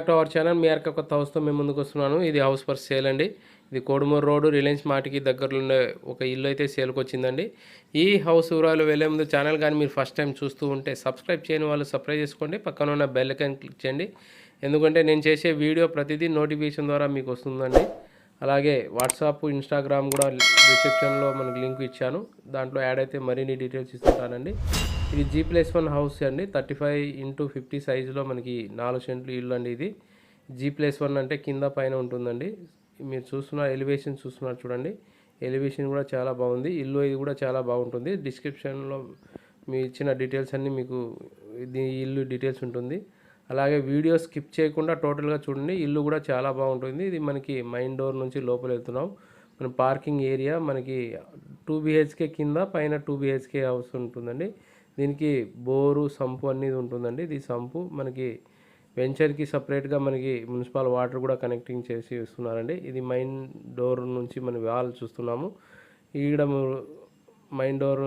Back to our channel మీ యొక్క కొత్త హౌస్తో మేము ముందుకు వస్తున్నాను. ఇది హౌస్ ఫర్ సేల్ అండి. ఇది కోడుమూరు రోడ్డు రిలయన్స్ మార్ట్కి దగ్గరలో ఉండే ఒక ఇల్లు అయితే సేల్కి వచ్చిందండి. ఈ హౌస్ వివరాలు వెళ్ళే ముందు ఛానల్ కానీ మీరు ఫస్ట్ టైం చూస్తూ ఉంటే సబ్స్క్రైబ్ చేయని వాళ్ళు సబ్స్క్రైబ్ చేసుకోండి. పక్కన ఉన్న బెల్ ఐకాన్ క్లిక్ చేయండి. ఎందుకంటే నేను చేసే వీడియో ప్రతిదీ నోటిఫికేషన్ ద్వారా మీకు వస్తుందండి. అలాగే వాట్సాప్ ఇన్స్టాగ్రామ్ కూడా డిస్క్రిప్షన్లో మనకి లింక్ ఇచ్చాను. దాంట్లో యాడ్ అయితే మరిన్ని డీటెయిల్స్ ఇస్తుంటానండి. ఇది జీ ప్లస్ వన్ హౌస్ అండి. థర్టీ ఫైవ్ ఇంటూ ఫిఫ్టీ సైజులో మనకి నాలుగు సెంట్లు ఇల్లు అండి ఇది. జీ ప్లస్ వన్ అంటే కింద పైన ఉంటుందండి. మీరు చూస్తున్న ఎలివేషన్ చూస్తున్నారు చూడండి. ఎలివేషన్ కూడా చాలా బాగుంది. ఇల్లు ఇది కూడా చాలా బాగుంటుంది. డిస్క్రిప్షన్లో మీ ఇచ్చిన డీటెయిల్స్ అన్నీ మీకు ఇది ఇల్లు డీటెయిల్స్ ఉంటుంది. అలాగే వీడియో స్కిప్ చేయకుండా టోటల్గా చూడండి. ఇల్లు కూడా చాలా బాగుంటుంది. ఇది మనకి మైన్ డోర్ నుంచి లోపల వెళ్తున్నాం. మన పార్కింగ్ ఏరియా మనకి టూ బిహెచ్కే కింద పైన టూ బిహెచ్కే హౌస్ ఉంటుందండి. దీనికి బోరు సంపు అనేది ఉంటుందండి. ఇది సంపు మనకి వెంచర్కి సపరేట్గా మనకి మున్సిపల్ వాటర్ కూడా కనెక్టింగ్ చేసి ఇస్తున్నారండి. ఇది మైన్ డోర్ నుంచి మనం వాల్ చూస్తున్నాము. ఈడ మెయిన్ డోర్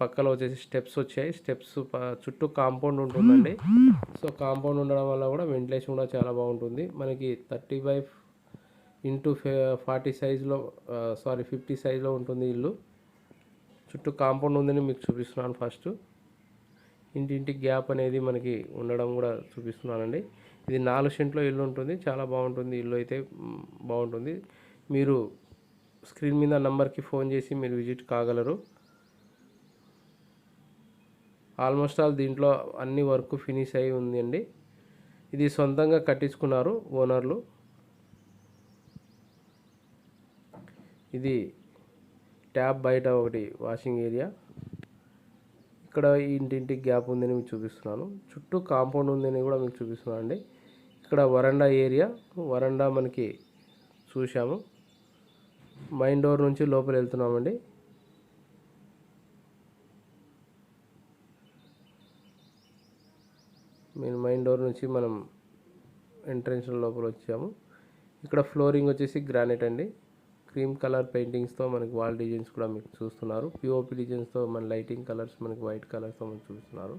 పక్కన వచ్చేసి స్టెప్స్ వచ్చాయి. స్టెప్స్ చుట్టూ కాంపౌండ్ ఉంటుందండి. సో కాంపౌండ్ ఉండడం వల్ల కూడా వెంటిలేషన్ కూడా చాలా బాగుంటుంది. మనకి థర్టీ ఫైవ్ ఇంటూ ఫార్టీ సైజులో సారీ ఫిఫ్టీ సైజులో ఉంటుంది ఇల్లు. చుట్టూ కాంపౌండ్ ఉందని మీకు చూపిస్తున్నాను ఫస్ట్. ఇంటింటి గ్యాప్ అనేది మనకి ఉండడం కూడా చూపిస్తున్నానండి. ఇది నాలుగు సెంట్లో ఇల్లు ఉంటుంది. చాలా బాగుంటుంది. ఇల్లు అయితే బాగుంటుంది. మీరు స్క్రీన్ మీద నంబర్కి ఫోన్ చేసి మీరు విజిట్ కాగలరు. ఆల్మోస్ట్ ఆల్ దీంట్లో అన్ని వర్క్ ఫినిష్ అయి ఉందండి. ఇది సొంతంగా కట్టించుకున్నారు ఓనర్లు. ఇది ట్యాప్ బయట ఒకటి వాషింగ్ ఏరియా. ఇక్కడ ఇంటింటికి గ్యాప్ ఉందని మీకు చూపిస్తున్నాను. చుట్టూ కాంపౌండ్ ఉందని కూడా మీకు చూపిస్తున్నాను అండి ఇక్కడ వరండా ఏరియా. వరండా మనకి చూసాము మైన్ డోర్ నుంచి లోపల వెళ్తున్నామండి. మెయిన్ మైన్ డోర్ నుంచి మనం ఎంట్రెన్స్ లోపల వచ్చాము. ఇక్కడ ఫ్లోరింగ్ వచ్చేసి గ్రానైట్ అండి. క్రీమ్ కలర్ పెయింటింగ్స్తో మనకి వాల్ డిజైన్స్ కూడా మీకు చూస్తున్నారు. పిఓపి డిజైన్స్తో మన లైటింగ్ కలర్స్ మనకి వైట్ కలర్స్తో మనం చూస్తున్నారు.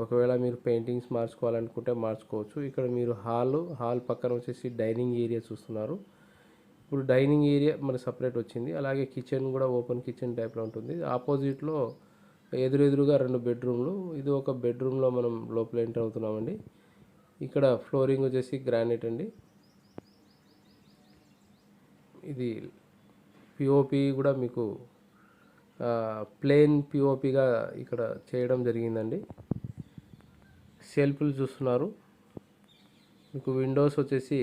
ఒకవేళ మీరు పెయింటింగ్స్ మార్చుకోవాలనుకుంటే మార్చుకోవచ్చు. ఇక్కడ మీరు హాల్ హాల్ పక్కన వచ్చేసి డైనింగ్ ఏరియా చూస్తున్నారు. ఇప్పుడు డైనింగ్ ఏరియా మన సపరేట్ వచ్చింది. అలాగే కిచెన్ కూడా ఓపెన్ కిచెన్ టైప్లో ఉంటుంది. ఆపోజిట్లో ఎదురెదురుగా రెండు బెడ్రూమ్లు. ఇది ఒక బెడ్రూమ్లో మనం లోపల ఎంటర్ అవుతున్నామండి. ఇక్కడ ఫ్లోరింగ్ వచ్చేసి గ్రానైట్ అండి. ఇది పిఓపి కూడా మీకు ప్లెయిన్ పిఓపిగా ఇక్కడ చేయడం జరిగిందండి. సెల్ఫ్లు చూస్తున్నారు. మీకు విండోస్ వచ్చేసి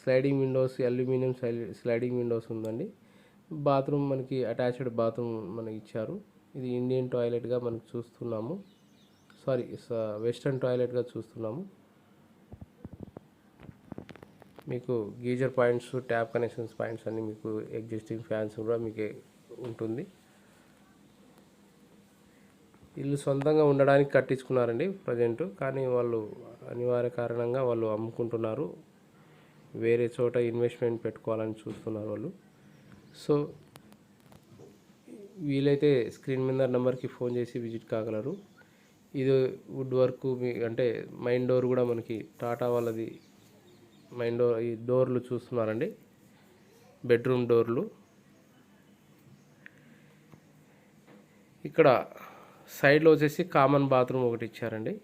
sliding windows aluminium sliding windows ఉందండి. బాత్రూమ్ మనకి అటాచ్డ్ బాత్రూమ్ మనకి ఇచ్చారు. ఇది ఇండియన్ టాయిలెట్గా మనకు చూస్తున్నాము. సారీ వెస్ట్రన్ టాయిలెట్గా చూస్తున్నాము. మీకు geyser points tap connections points అన్నీ మీకు ఎగ్జిస్టింగ్ ఫ్యాన్స్ కూడా మీకు ఉంటుంది. ఇల్లు సొంతంగా ఉండడానికి కట్టించుకున్నారండి ప్రజెంట్ కానీ వాళ్ళు అనివార్య కారణంగా వాళ్ళు అమ్ముకుంటున్నారు. వేరే చోట ఇన్వెస్ట్మెంట్ పెట్టుకోవాలని చూస్తున్నారు వాళ్ళు. సో వీలైతే స్క్రీన్ మీద నెంబర్కి ఫోన్ చేసి విజిట్ కాగలరు. ఇది వుడ్ వర్క్ మీ అంటే మైండ్ డోర్ కూడా మనకి టాటా వాళ్ళది మైన్ డోర్ ఈ డోర్లు చూస్తున్నారండి. బెడ్రూమ్ డోర్లు ఇక్కడ సైడ్లో వచ్చేసి కామన్ బాత్రూమ్ ఒకటి ఇచ్చారండి.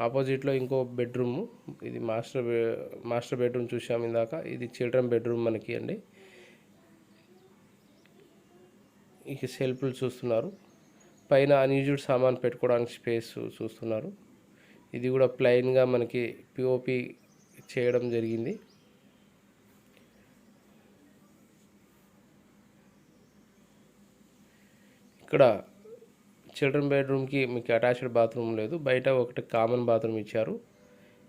ఆపోజిట్లో ఇంకో బెడ్రూమ్ ఇది మాస్టర్ బె- మాస్టర్ బెడ్రూమ్ చూసాము ఇందాక. ఇది చిల్డ్రన్ బెడ్రూమ్ మనకి అండి. ఇక సెల్ఫ్లు చూస్తున్నారు. పైన అన్యూజుడ్ సామాన్ పెట్టుకోవడానికి స్పేస్ చూస్తున్నారు. ఇది కూడా ప్లెయిన్గా మనకి పిఓపి చేయడం జరిగింది. ఇక్కడ చిల్డ్రన్ బెడ్రూమ్కి మీకు అటాచ్డ్ బాత్రూమ్ లేదు. బయట ఒకటి కామన్ బాత్రూమ్ ఇచ్చారు.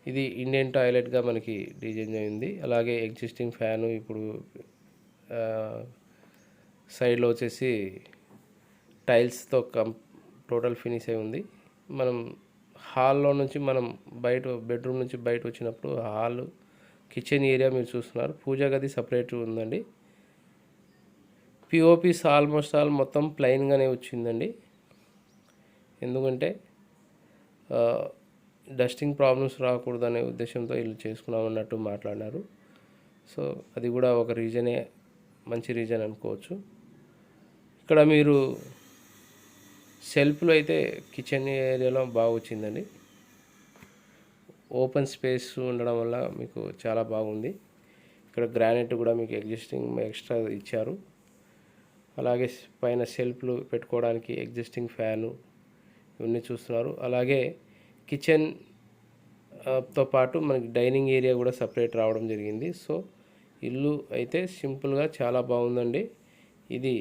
ఇది ఇండియన్ టాయిలెట్గా మనకి డిజైన్ అయింది. అలాగే ఎగ్జిస్టింగ్ ఫ్యాను ఇప్పుడు సైడ్లో వచ్చేసి టైల్స్తో కం టోటల్ ఫినిష్ అయి ఉంది. మనం హాల్లో నుంచి మనం బయట బెడ్రూమ్ నుంచి బయట వచ్చినప్పుడు హాల్ కిచెన్ ఏరియా మీరు చూస్తున్నారు. పూజా గది సపరేట్ ఉందండి. పిఓపిస్ ఆల్మోస్ట్ ఆల్ మొత్తం ప్లెయిన్గానే వచ్చిందండి. ఎందుకంటే డస్టింగ్ ప్రాబ్లమ్స్ రాకూడదనే ఉద్దేశంతో వీళ్ళు చేసుకున్నాం అన్నట్టు మాట్లాడినారు. సో అది కూడా ఒక రీజనే మంచి రీజన్ అనుకోవచ్చు. ఇక్కడ మీరు సెల్ఫ్లో అయితే కిచెన్ ఏరియాలో బాగా వచ్చిందండి. ఓపెన్ స్పేస్ ఉండడం వల్ల మీకు చాలా బాగుంది. ఇక్కడ గ్రానైట్ కూడా మీకు ఎగ్జిస్టింగ్ ఎక్స్ట్రా ఇచ్చారు. అలాగే పైన సెల్ఫ్లు పెట్టుకోవడానికి ఎగ్జిస్టింగ్ ఫ్యాను ఇవన్నీ చూస్తున్నారు. అలాగే కిచెన్తో పాటు మనకి డైనింగ్ ఏరియా కూడా సపరేట్ రావడం జరిగింది. సో ఇల్లు అయితే సింపుల్గా చాలా బాగుందండి. ఇది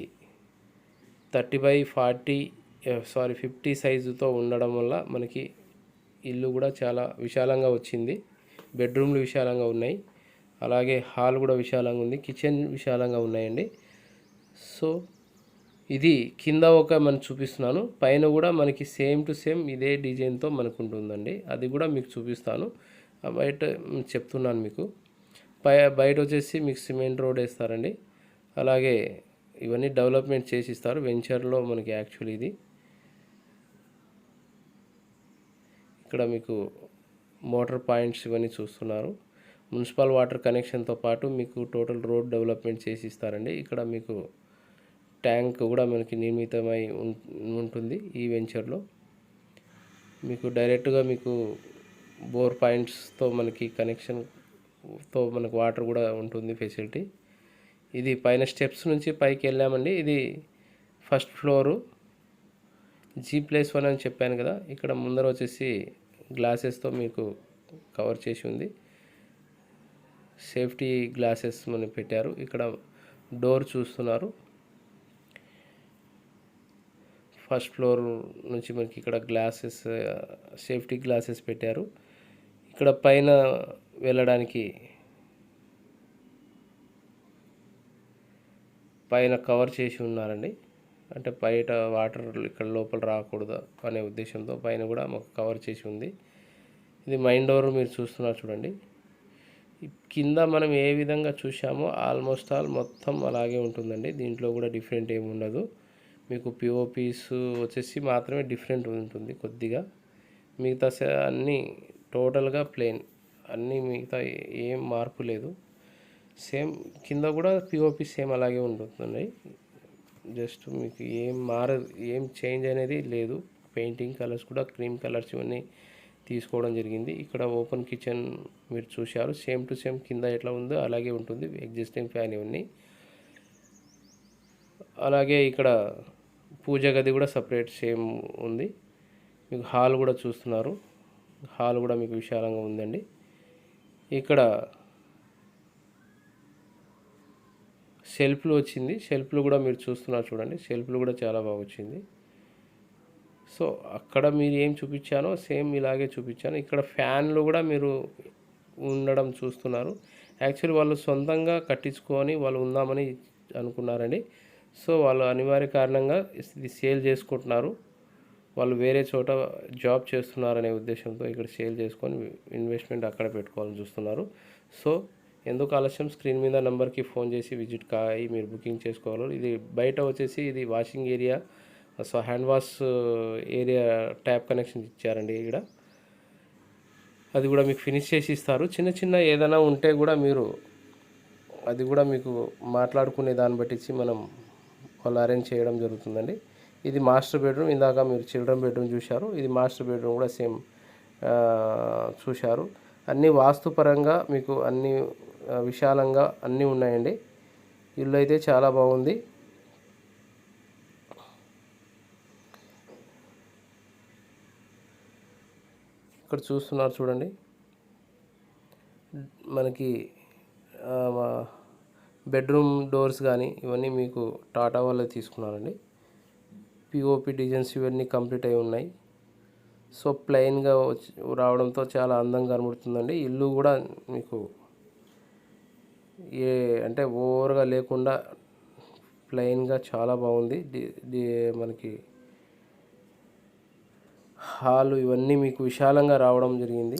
thirty by forty sorry fifty సైజుతో ఉండడం వల్ల మనకి ఇల్లు కూడా చాలా విశాలంగా వచ్చింది. బెడ్రూమ్లు విశాలంగా ఉన్నాయి. అలాగే హాల్ కూడా విశాలంగా ఉంది. కిచెన్ విశాలంగా ఉన్నాయండి. సో ఇది కింద ఒక మనం చూపిస్తున్నాను. పైన కూడా మనకి సేమ్ టు సేమ్ ఇదే డిజైన్తో మనకు ఉంటుందండి అది కూడా మీకు చూపిస్తాను. బయట చెప్తున్నాను మీకు. పై బయట వచ్చేసి మీకు సిమెంట్ రోడ్ వేస్తారండి. అలాగే ఇవన్నీ డెవలప్మెంట్ చేసి ఇస్తారు వెంచర్లో మనకి యాక్చువల్ ఇది. ఇక్కడ మీకు మోటార్ పాయింట్స్ ఇవన్నీ చూస్తున్నారు. మున్సిపల్ వాటర్ కనెక్షన్తో పాటు మీకు టోటల్ రోడ్ డెవలప్మెంట్ చేసి ఇస్తారండి. ఇక్కడ మీకు ట్యాంక్ కూడా మనకి నిర్మితమై ఉం- ఉంటుంది ఈ వెంచర్లో. మీకు డైరెక్ట్గా మీకు బోర్ పాయింట్స్తో మనకి కనెక్షన్తో మనకు వాటర్ కూడా ఉంటుంది ఫెసిలిటీ. ఇది పైన స్టెప్స్ నుంచి పైకి వెళ్ళామండి. ఇది first floor. G plus one అని చెప్పాను కదా ఇక్కడ ముందర వచ్చేసి గ్లాసెస్తో మీకు కవర్ చేసి ఉంది. సేఫ్టీ గ్లాసెస్ మనం పెట్టారు. ఇక్కడ డోర్ చూస్తున్నారు. ఫస్ట్ ఫ్లోర్ నుంచి మనకి ఇక్కడ గ్లాసెస్ సేఫ్టీ గ్లాసెస్ పెట్టారు. ఇక్కడ పైన వెళ్ళడానికి పైన కవర్ చేసి ఉన్నారండి. అంటే బయట వాటర్ ఇక్కడ లోపల రాకూడదు అనే ఉద్దేశంతో పైన కూడా మాకు కవర్ చేసి ఉంది. ఇది మైన్ డోర్ మీరు చూస్తున్నారు చూడండి. కింద మనం ఏ విధంగా చూసామో ఆల్మోస్ట్ ఆల్ మొత్తం అలాగే ఉంటుందండి. దీంట్లో కూడా డిఫరెంట్ ఏమి ఉండదు. మీకు పిఓపీస్ వచ్చేసి మాత్రమే డిఫరెంట్ ఉంటుంది కొద్దిగా. మిగతా స- అన్నీ టోటల్గా ప్లేన్. అన్నీ మిగతా ఏం మార్పు లేదు. సేమ్ కింద కూడా పిఓపి సేమ్ అలాగే ఉంటుందండి. జస్ట్ మీకు ఏం మారదు ఏం చేంజ్ అనేది లేదు. పెయింటింగ్ కలర్స్ కూడా క్రీమ్ కలర్స్ ఇవన్నీ తీసుకోవడం జరిగింది. ఇక్కడ ఓపెన్ కిచెన్ మీరు చూశారు. సేమ్ టు సేమ్ కింద ఎట్లా ఉందో అలాగే ఉంటుంది. ఎగ్జిస్టింగ్ ఫ్యాన్ ఇవన్నీ. అలాగే ఇక్కడ పూజ గది కూడా సపరేట్ సేమ్ ఉంది. మీకు హాల్ కూడా చూస్తున్నారు. హాల్ కూడా మీకు విశాలంగా ఉందండి. ఇక్కడ షెల్ఫ్లు వచ్చింది. షెల్ఫ్లు కూడా మీరు చూస్తున్నారు చూడండి. షెల్ఫ్లు కూడా చాలా బాగా వచ్చింది. సో అక్కడ మీరు ఏం చూపించానో సేమ్ ఇలాగే చూపించాను. ఇక్కడ ఫ్యాన్లు కూడా మీరు ఉండడం చూస్తున్నారు. యాక్చువల్లీ వాళ్ళు సొంతంగా కట్టించుకొని వాళ్ళు ఉందామని అనుకున్నారండి. సో వాళ్ళు అనివార్య కారణంగా ఇది సేల్ చేసుకుంటున్నారు. వాళ్ళు వేరే చోట జాబ్ చేస్తున్నారనే ఉద్దేశంతో ఇక్కడ సేల్ చేసుకొని ఇన్వెస్ట్మెంట్ అక్కడ పెట్టుకోవాలని చూస్తున్నారు. సో ఎందుకు ఆలస్యం? స్క్రీన్ మీద నెంబర్కి ఫోన్ చేసి విజిట్ కాయి మీరు బుకింగ్ చేసుకోవాలి. ఇది బయట వచ్చేసి ఇది washing area so hand wash area tap connection ఇచ్చారండి ఇక్కడ. అది కూడా మీకు ఫినిష్ చేసి ఇస్తారు. చిన్న చిన్న ఏదైనా ఉంటే కూడా మీరు అది కూడా మీకు మాట్లాడుకునే దాన్ని బట్టించి మనం వాళ్ళు అరేంజ్ చేయడం జరుగుతుందండి. ఇది మాస్టర్ బెడ్రూమ్. ఇందాక మీరు చిల్డ్రన్ బెడ్రూమ్ చూశారు. ఇది మాస్టర్ బెడ్రూమ్ కూడా సేమ్ చూశారు. అన్ని వాస్తుపరంగా మీకు అన్ని విశాలంగా అన్నీ ఉన్నాయండి. ఇల్లు అయితే చాలా బాగుంది. ఇక్కడ చూస్తున్నారు చూడండి. మనకి బెడ్రూమ్ డోర్స్ కానీ ఇవన్నీ మీకు టాటా వాళ్ళే తీసుకున్నారండి. పిఓపి డిజైన్స్ ఇవన్నీ కంప్లీట్ అయి ఉన్నాయి. సో ప్లెయిన్గా వచ్చి రావడంతో చాలా అందంగా కనబడుతుందండి. ఇల్లు కూడా మీకు ఏ అంటే ఓవర్గా లేకుండా ప్లెయిన్గా చాలా బాగుంది. మనకి హాలు ఇవన్నీ మీకు విశాలంగా రావడం జరిగింది.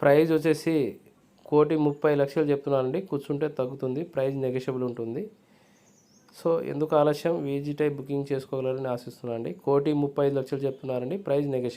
ప్రైజ్ వచ్చేసి కోటి ముప్పై లక్షలు చెప్తున్నానండి. కూర్చుంటే తగ్గుతుంది. ప్రైజ్ నెగోషియబుల్ ఉంటుంది. సో ఎందుకు ఆలస్యం? వీజీ టైప్ బుకింగ్ చేసుకోగలరని ఆశిస్తున్నాను అండి కోటి ముప్పై లక్షలు చెప్తున్నారండి. Price negotiable.